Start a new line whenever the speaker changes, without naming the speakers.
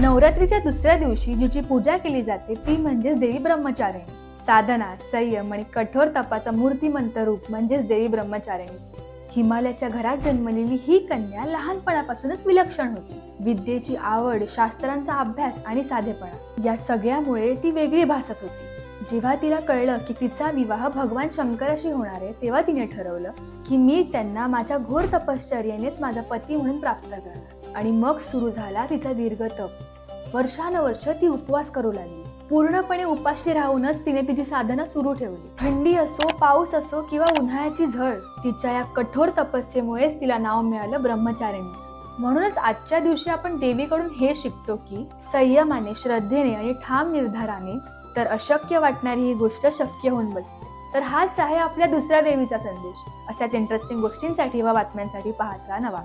नवरात्रीच्या दुसऱ्या दिवशी जिची पूजा केली जाते ती म्हणजेच देवी ब्रह्मचारिणी. साधना संयम आणि कठोर तपाचा मूर्तिमंत रूप म्हणजेच देवी ब्रह्मचारिणी. हिमालयाच्या घरात जन्मलेली ही कन्या लहानपणापासूनच विलक्षण होती. विद्येची आवड शास्त्रांचा अभ्यास आणि साधेपणा या सगळ्यामुळे ती वेगळी भासत होती. जेव्हा तिला कळलं की तिचा विवाह भगवान शंकराशी होणार आहे तेव्हा तिने ठरवलं की मी त्यांना माझ्या घोर तपश्चर्यानेच माझा पती म्हणून प्राप्त करणार. आणि मग सुरू झाला तिचा दीर्घ तप. वर्षानुवर्ष ती उपवास करू लागली. पूर्णपणे उपाशी राहूनच तिने तिची साधना सुरू ठेवली. थंडी असो पाऊस असो किंवा उन्हाळ्याची झळ तिच्या या कठोर तपस्येमुळेच तिला नाव मिळालं ब्रह्मचारिणीचं. म्हणूनच आजच्या दिवशी आपण देवीकडून हे शिकतो की संयमाने श्रद्धेने आणि ठाम निर्धाराने तर अशक्य वाटणारी ही गोष्ट शक्य होऊन बसते. तर हाच आहे आपल्या दुसऱ्या देवीचा संदेश. अशाच इंटरेस्टिंग गोष्टींसाठी व बातम्यांसाठी पाहत राहा नवा